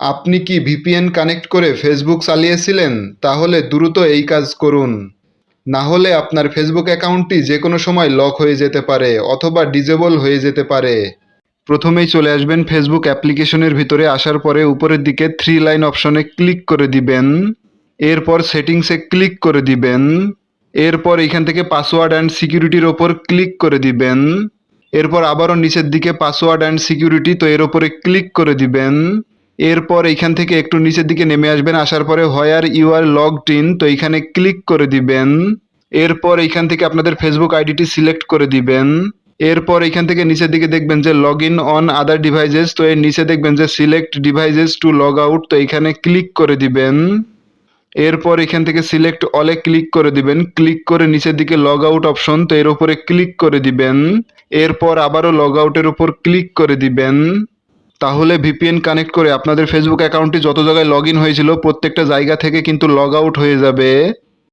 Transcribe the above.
আপনি কি VPN connect করে ফেসবুক চালিয়েছিলেন? তাহলে দ্রুত এই কাজ করুন। না হলে আপনার ফেসবুক অ্যাকাউন্টটি যে কোনো সময় লক হয়ে যেতে পারে অথবা ডিজেবল হয়ে যেতে পারে। প্রথমেই চলে আসবেন ফেসবুক অ্যাপ্লিকেশনের ভিতরে আসার পরে উপরের দিকে থ্রি লাইন অপশনে ক্লিক করে দিবেন। এরপর সেটিংসে ক্লিক করে দিবেন। এরপর এখান থেকে পাসওয়ার্ড অ্যান্ড সিকিউরিটির ওপর ক্লিক করে দিবেন। এরপর আবারও নিচের দিকে পাসওয়ার্ড অ্যান্ড সিকিউরিটি তো এর ওপরে ক্লিক করে দিবেন। এরপর এইখান থেকে একটু নিচের দিকে নেমে আসবেন, আসার পরে where you are logged in তো এখানে ক্লিক করে দিবেন। এরপর এইখান থেকে আপনাদের ফেসবুক আইডিটি সিলেক্ট করে দিবেন। এরপর এইখান থেকে নিচের দিকে দেখবেন যে log in on other devices তো এর নিচে দেখবেন যে select devices to log out তো এখানে ক্লিক করে দিবেন। এরপর এখান থেকে সিলেক্ট অলে ক্লিক করে দিবেন। ক্লিক করে নিচের দিকে লগ আউট অপশন তো এর উপরে ক্লিক করে দিবেন। এরপর আবারও লগ আউটের উপর ক্লিক করে দিবেন। তাহলে ভিপিএন কানেক্ট করে আপনাদের ফেসবুক অ্যাকাউন্টটি যত জায়গায় লগ ইন হয়েছিল প্রত্যেকটা জায়গা থেকে কিন্তু লগ আউট হয়ে যাবে।